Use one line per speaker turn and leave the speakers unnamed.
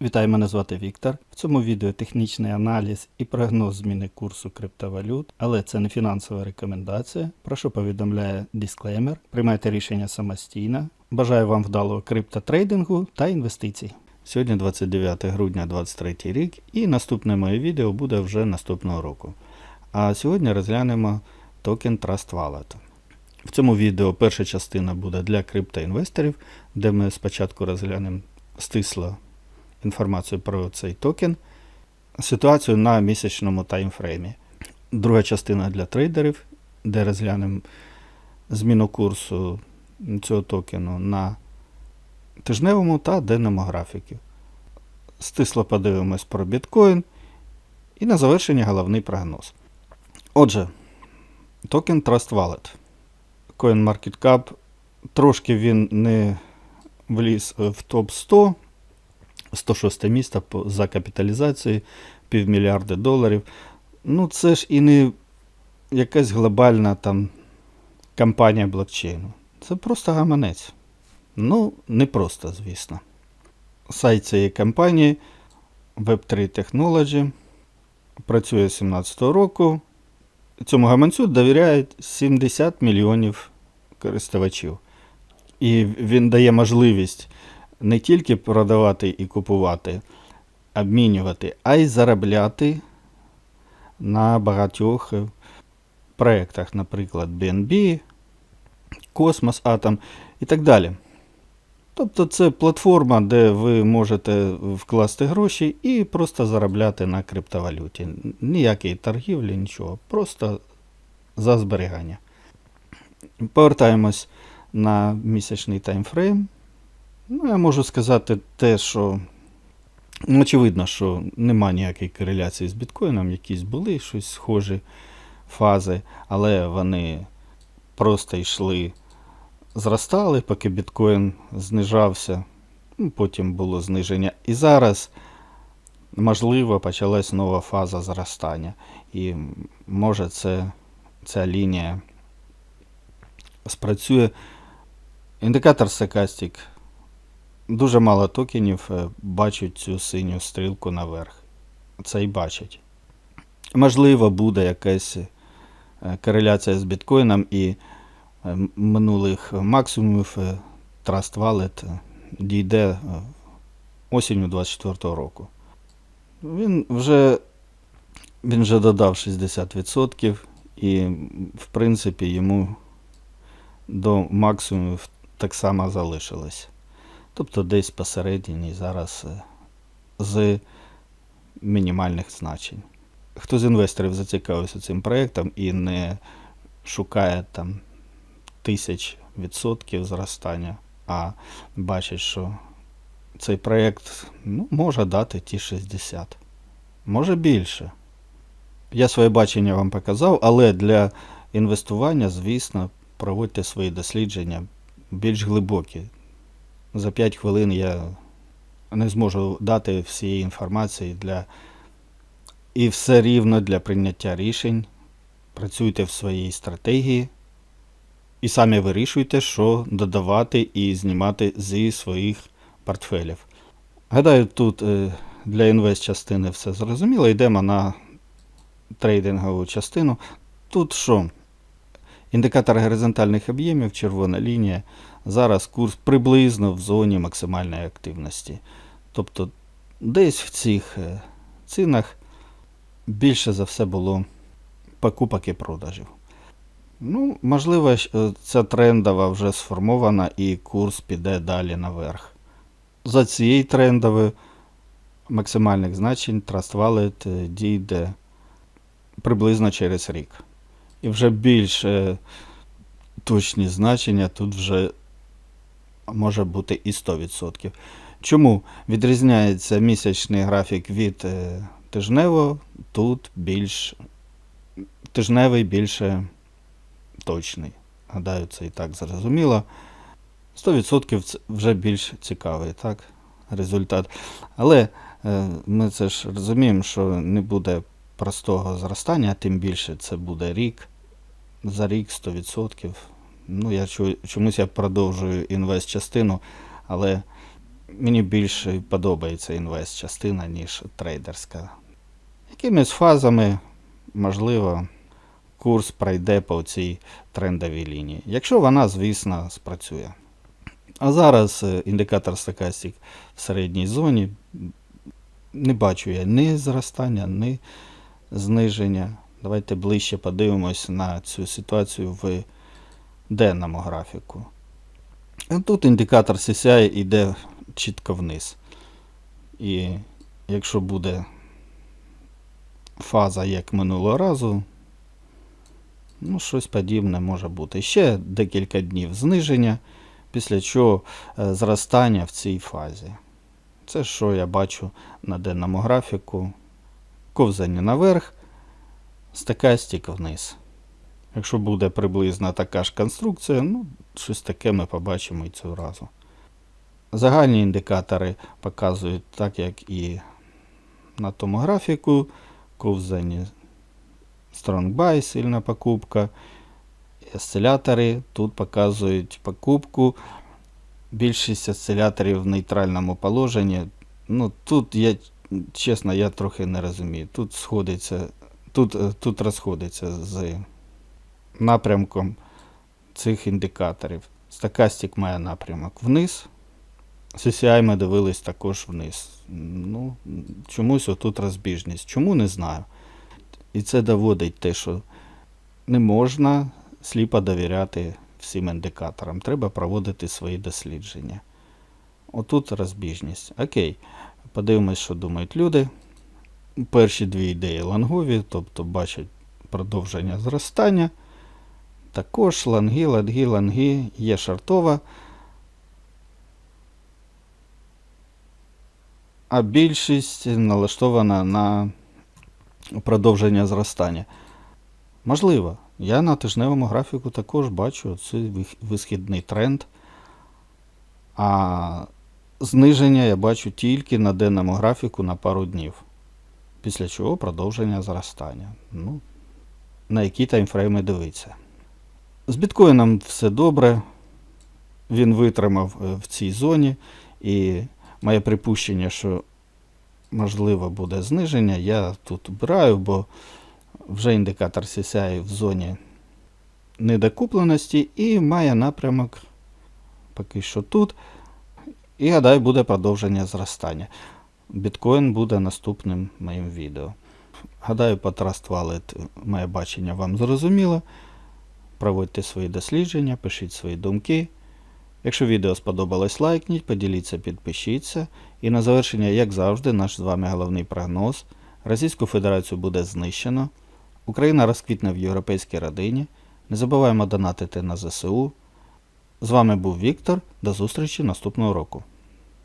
Вітаю, мене звати Віктор. В цьому відео технічний аналіз і прогноз зміни курсу криптовалют, але це не фінансова рекомендація. Прошу повідомляє дисклеймер. Приймайте рішення самостійно. Бажаю вам вдалого криптотрейдингу та інвестицій. Сьогодні 29 грудня 2023 рік, і наступне моє відео буде вже наступного року. А сьогодні розглянемо токен Trust Wallet. В цьому відео перша частина буде для криптоінвесторів, де ми спочатку розглянемо стисло інформацію про цей токен, ситуацію на місячному таймфреймі. Друга частина для трейдерів, де розглянемо зміну курсу цього токену на тижневому та денному графіку. Стисло подивимось про біткоін. І на завершення головний прогноз. Отже, токен Trust Wallet. CoinMarketCap. Трошки він не вліз в топ 100. 106 місце за капіталізацією, півмільярда доларів. Ну, це ж і не якась глобальна там компанія блокчейну. Це просто гаманець. Ну, не просто, звісно. Сайт цієї компанії Web3 Technology працює з 2017 року. Цьому гаманцю довіряють 70 мільйонів користувачів. І він дає можливість не тільки продавати і купувати, обмінювати, а й заробляти на багатьох проєктах, наприклад, BNB, Космос Атом і так далі. Тобто це платформа, де ви можете вкласти гроші і просто заробляти на криптовалюті. Ніякої торгівлі, нічого, просто за зберігання. Повертаємось на місячний таймфрейм. Ну, я можу сказати те, що очевидно, що нема ніякої кореляції з біткоїном, якісь були щось схожі фази, але вони просто йшли, зростали, поки біткоін знижався, ну, потім було зниження. І зараз, можливо, почалась нова фаза зростання. І може це, ця лінія спрацює. Індикатор Stochastic Дуже мало токенів е, бачать цю синю стрілку наверх. Це і бачать. Можливо, буде якась е, кореляція з біткоїном і е, минулих максимумів Trust Wallet дійде осінню 24 року. Він вже, він вже додав 60% і, в принципі, йому до максимумів так само залишилось. Тобто десь посередині зараз е, з мінімальних значень. Хто з інвесторів зацікавився цим проєктом і не шукає там тисяч відсотків зростання, а бачить, що цей проєкт ну, може дати ті 60, може більше. Я своє бачення вам показав, але для інвестування, звісно, проводьте свої дослідження більш глибокі за 5 хвилин я не зможу дати всієї інформації для і все рівно для прийняття рішень. Працюйте в своїй стратегії і самі вирішуйте, що додавати і знімати зі своїх портфелів. Гадаю, тут е, для інвест частини все зрозуміло. Йдемо на трейдингову частину. Тут що? Індикатор горизонтальних об'ємів, червона лінія. Зараз курс приблизно в зоні максимальної активності. Тобто десь в цих е, цінах більше за все було покупок і продажів. Ну, можливо, е, ця трендова вже сформована і курс піде далі наверх. За цією трендовою максимальних значень Trust Wallet е, дійде приблизно через рік. І вже більш е, точні значення тут вже може бути і 100%. Чому відрізняється місячний графік від е, тижневого? Тут більш тижневий більше точний. Гадаю, це і так зрозуміло. 100% це вже більш цікавий так, результат. Але е, ми це ж розуміємо, що не буде простого зростання, тим більше це буде рік. За рік 100%. Ну, я чомусь я продовжую інвест частину, але мені більше подобається інвест частина, ніж трейдерська. Якимись фазами, можливо, курс пройде по цій трендовій лінії. Якщо вона, звісно, спрацює. А зараз е, індикатор Stochastic в середній зоні. Не бачу я ні зростання, ні зниження. Давайте ближче подивимось на цю ситуацію в денному графіку. Тут індикатор CCI йде чітко вниз. І якщо буде фаза як минулого разу, ну, щось подібне може бути. Ще декілька днів зниження, після чого е, зростання в цій фазі. Це що я бачу на денному графіку. Ковзання наверх, стакастик вниз. Якщо буде приблизно така ж конструкція, ну, щось таке ми побачимо і цього разу. Загальні індикатори показують так, як і на тому графіку. Ковзання Strong сильна покупка. Осцилятори тут показують покупку. Більшість осциляторів в нейтральному положенні. Ну, тут я, чесно, я трохи не розумію. Тут сходиться, тут, е, тут розходиться з напрямком цих індикаторів. Стакастик має напрямок вниз. CCI ми дивились також вниз. Ну, чомусь отут розбіжність. Чому не знаю. І це доводить те, що не можна сліпо довіряти всім індикаторам. Треба проводити свої дослідження. Отут розбіжність. Окей. Подивимось, що думають люди. Перші дві ідеї лонгові, тобто бачать продовження зростання. Також лонги, лонги, лонги, є шартова. А більшість налаштована на продовження зростання. Можливо, я на тижневому графіку також бачу цей висхідний тренд. А зниження я бачу тільки на денному графіку на пару днів. Після чого продовження зростання. Ну, на які таймфрейми дивитися. З біткоїном все добре. Він витримав е, в цій зоні. І моє припущення, що можливо буде зниження, я тут обираю, бо вже індикатор CCI в зоні недокупленості і має напрямок поки що тут. І гадаю, буде продовження зростання. Біткоін буде наступним моїм відео. Гадаю, по Trust Wallet моє бачення вам зрозуміло. Проводьте свої дослідження, пишіть свої думки. Якщо відео сподобалось, лайкніть, поділіться, підпишіться. І на завершення, як завжди, наш з вами головний прогноз. Російську Федерацію буде знищено. Україна розквітне в європейській родині. Не забуваємо донатити на ЗСУ. З вами був Віктор. До зустрічі наступного року.